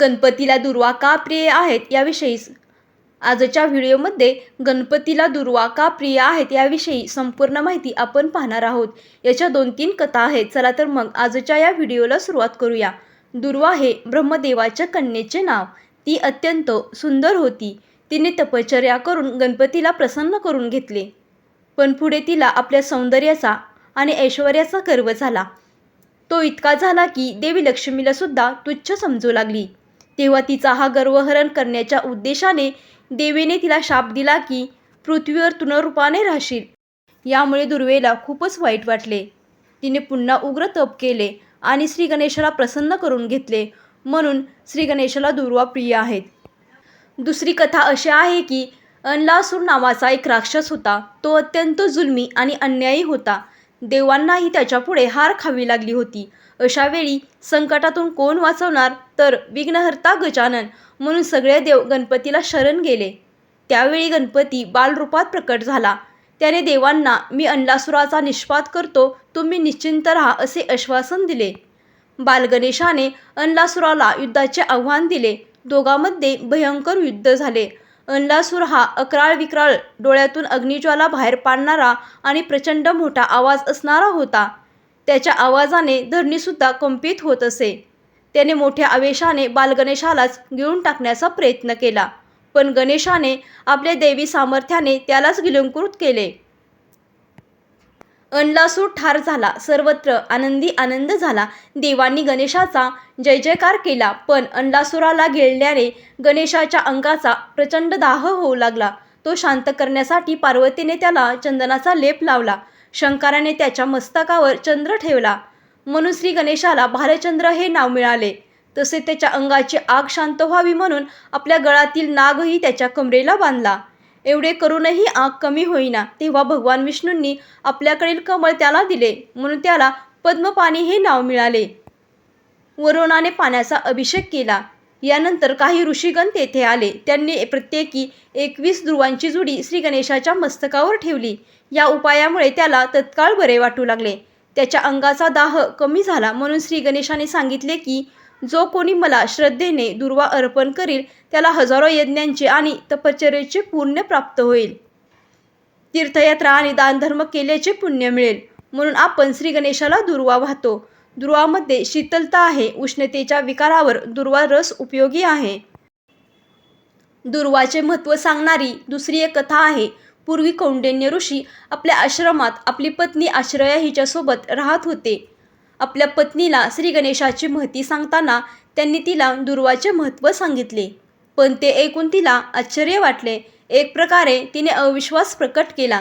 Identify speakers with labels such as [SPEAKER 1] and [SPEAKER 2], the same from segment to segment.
[SPEAKER 1] गणपतीला दुर्वा का प्रिय आहेत याविषयी आजच्या व्हिडिओमध्ये गणपतीला दुर्वा का प्रिय आहेत याविषयी संपूर्ण माहिती आपण पाहणार आहोत. याच्या दोन तीन कथा आहेत. चला तर मग आजच्या या व्हिडिओला सुरुवात करूया. दुर्वा हे ब्रह्मदेवाच्या कन्येचे नाव. ती अत्यंत सुंदर होती. तिने तपश्चर्या करून गणपतीला प्रसन्न करून घेतले. पण पुढे तिला आपल्या सौंदर्याचा आणि ऐश्वर्याचा गर्व झाला. तो इतका झाला की देवी लक्ष्मीला सुद्धा तुच्छ समजू लागली. तेव्हा तिचा हा गर्वहरण करण्याच्या उद्देशाने देवीने तिला शाप दिला की पृथ्वीवर तुनरूपाने राहशील. यामुळे दुर्वेला खूपच वाईट वाटले. तिने पुन्हा उग्र तप केले आणि श्री गणेशाला प्रसन्न करून घेतले. म्हणून श्री गणेशाला दुर्वा प्रिय आहेत. दुसरी कथा अशी आहे की अनलासूर नावाचा एक राक्षस होता. तो अत्यंत जुलमी आणि अन्यायी होता. देवांनाही त्याच्यापुढे हार खावी लागली होती. अशा वेळी संकटातून कोण वाचवणार? तर विघ्नहर्ता गजानन. म्हणून सगळे देव गणपतीला शरण गेले. त्यावेळी गणपती बालरूपात प्रकट झाला. त्याने देवांना मी अंडासुराचा निष्पात करतो तुम्ही निश्चिंत राहा असे आश्वासन दिले. बालगणेशाने अनलासुराला युद्धाचे आव्हान दिले. दोघांमध्ये भयंकर युद्ध झाले. अनलासूर हा अकराळ विक्राळ डोळ्यातून अग्निज्वाला बाहेर पाडणारा आणि प्रचंड मोठा आवाज असणारा होता. त्याच्या आवाजाने धरणीसुद्धा कंपित होत असे. त्याने मोठ्या आवेशाने बालगणेशालाच गिळून टाकण्याचा प्रयत्न केला. पण गणेशाने आपल्या देवी सामर्थ्याने त्यालाच गिलंकृत केले. अनलासूर ठार झाला. सर्वत्र आनंदी आनंद झाला. देवांनी गणेशाचा जय जयकार केला पण अनलासुराला गिळल्याने गणेशाच्या अंगाचा प्रचंड दाह होऊ लागला. तो शांत करण्यासाठी पार्वतीने त्याला चंदनाचा लेप लावला. शंकराने त्याच्या मस्तकावर चंद्र ठेवला. म्हणून श्री गणेशाला भालचंद्र हे नाव मिळाले. तसे त्याच्या अंगाची आग शांत व्हावी म्हणून आपल्या गळातील नागही त्याच्या कमरेला बांधला. एवढे करूनही आग कमी होईना तेव्हा भगवान विष्णूंनी आपल्याकडील कमळ त्याला दिले म्हणून त्याला पद्मपाणी हे नाव मिळाले. वरुणाने पाण्याचा अभिषेक केला. यानंतर काही ऋषीगण तेथे आले. त्यांनी प्रत्येकी एकवीस ध्रुवांची जुडी श्री गणेशाच्या मस्तकावर ठेवली. या उपायामुळे त्याला तत्काळ बरे वाटू लागले. त्याच्या अंगाचा दाह कमी झाला म्हणून श्री गणेशाने सांगितले की जो कोणी मला श्रद्धेने दुर्वा अर्पण करील त्याला हजारो यज्ञांचे आणि तपश्चर्याचे पुण्य प्राप्त होईल. तीर्थयात्रा आणि दानधर्म केल्याचे पुण्य मिळेल. म्हणून आपण श्री गणेशाला दुर्वा वाहतो. दुर्वामध्ये शीतलता आहे उष्णतेच्या विकारावर दुर्वा रस उपयोगी आहे. दुर्वाचे महत्त्व सांगणारी दुसरी एक कथा आहे. पूर्वी कौंडिन्य ऋषी आपल्या आश्रमात आपली पत्नी आश्रया हिच्यासोबत राहत होते. आपल्या पत्नीला श्री गणेशाची महती सांगताना त्यांनी तिला दुर्वाचे महत्त्व सांगितले. पण ते ऐकून तिला आश्चर्य वाटले. एक प्रकारे तिने अविश्वास प्रकट केला.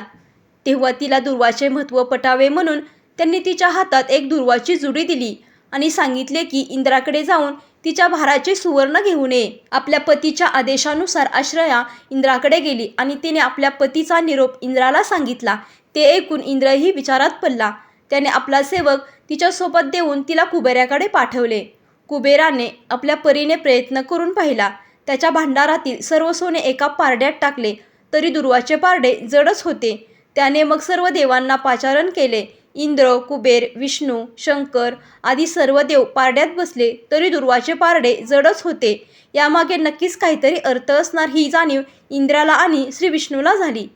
[SPEAKER 1] तेव्हा तिला दुर्वाचे महत्त्व पटावे म्हणून त्यांनी तिच्या हातात एक दुर्वाची जुडी दिली आणि सांगितले की इंद्राकडे जाऊन तिच्या भाराचे सुवर्ण घेऊन ये आपल्या पतीच्या आदेशानुसार आश्रया इंद्राकडे गेली आणि तिने आपल्या पतीचा निरोप इंद्राला सांगितला. ते ऐकून इंद्रही विचारात पडला. त्याने आपला सेवक तिच्यासोबत देऊन तिला कुबेराकडे पाठवले. कुबेराने आपल्या परीने प्रयत्न करून पाहिला. त्याच्या भांडारातील सर्व सोने एका पारड्यात टाकले. तरी दुर्वाचे पारडे जडच होते. त्याने मग सर्व देवांना पाचारण केले. इंद्र कुबेर विष्णू शंकर आदी सर्व देव पारड्यात बसले. तरी दुर्वाचे पारडे जडच होते. यामागे नक्कीच काहीतरी अर्थ असणार ही जाणीव इंद्राला आणि श्री विष्णूला झाली.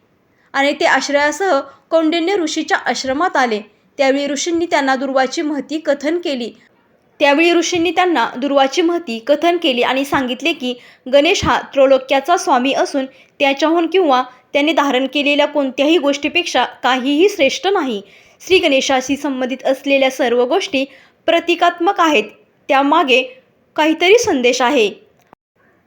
[SPEAKER 1] आणि ते आश्रयासह कौंडिन्य ऋषीच्या आश्रमात आले. त्यावेळी ऋषींनी त्यांना दुर्वाची महती कथन केली. त्यावेळी ऋषींनी त्यांना दुर्वाची महती कथन केली आणि सांगितले की गणेश हा त्रैलोक्याचा स्वामी असून त्याच्याहून किंवा त्याने धारण केलेल्या कोणत्याही गोष्टीपेक्षा काहीही श्रेष्ठ नाही. श्री गणेशाशी संबंधित असलेल्या सर्व गोष्टी प्रतिकात्मक आहेत. त्यामागे काहीतरी संदेश आहे.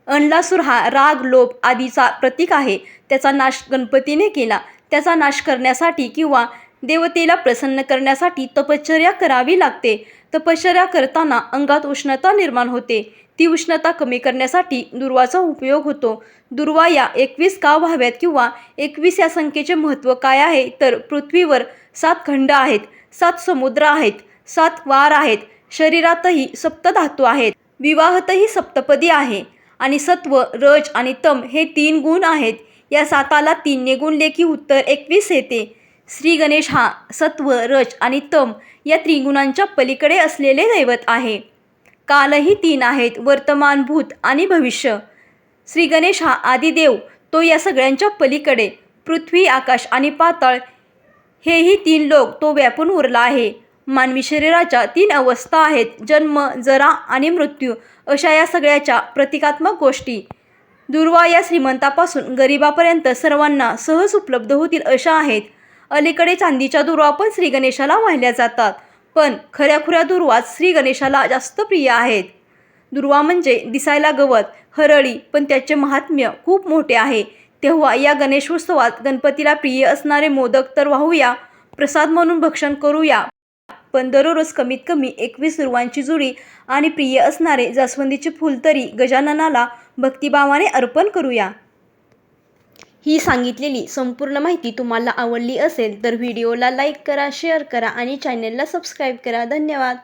[SPEAKER 1] अनलासूर हा राग लोभ आदीचा प्रतीक आहे. त्याचा नाश गणपतीने केला. त्याचा नाश करण्यासाठी किंवा देवतेला प्रसन्न करण्यासाठी तपश्चर्या करावी लागते. तपश्चर्या करताना अंगात उष्णता निर्माण होते. ती उष्णता कमी करण्यासाठी दुर्वाचा उपयोग होतो. दुर्वा या एकवीस का व्हाव्यात किंवा एकवीस या संख्येचे महत्त्व काय आहे? तर पृथ्वीवर सात खंड आहेत. सात समुद्र आहेत. सात वार आहेत. शरीरातही सप्तधातू आहेत. विवाहतही सप्तपदी आहे. आणि सत्व रज आणि तम हे तीन गुण आहेत. या साताला तीनने गुणले की उत्तर एकवीस येते. श्री गणेश हा सत्व रज आणि तम या त्रिगुणांच्या पलीकडे असलेले दैवत आहे. कालही तीन आहेत वर्तमान भूत आणि भविष्य. श्री गणेश हा आदिदेव तो या सगळ्यांच्या पलीकडे. पृथ्वी आकाश आणि पाताळ हेही तीन लोक तो व्यापून उरला आहे. मानवी शरीराच्या तीन अवस्था आहेत जन्म जरा आणि मृत्यू अशा या सगळ्याच्या प्रतिकात्मक गोष्टी. दुर्वा या श्रीमंतापासून गरिबापर्यंत सर्वांना सहज उपलब्ध होतील अशा आहेत. अलीकडे चांदीच्या दुर्वा पण श्री गणेशाला वाहिल्या जातात. पण खऱ्याखुऱ्या दुर्वाच श्री गणेशाला जास्त प्रिय आहेत. दुर्वा म्हणजे दिसायला गवत हरळी पण त्याचे महात्म्य खूप मोठे आहे. तेव्हा या गणेशोत्सवात गणपतीला प्रिय असणारे मोदक तर वाहूया प्रसाद म्हणून भक्षण करूया. पण दररोज कमीत कमी एकवीस दुर्वांची जुडी आणि प्रिय असणारे जास्वंदीचे फूल तरी गजाननाला भक्तिभावाने अर्पण करूया. ही सांगितलेली संपूर्ण माहिती तुम्हाला आवडली असेल तर व्हिडिओला लाईक करा शेअर करा आणि चॅनलला सबस्क्राईब करा. धन्यवाद.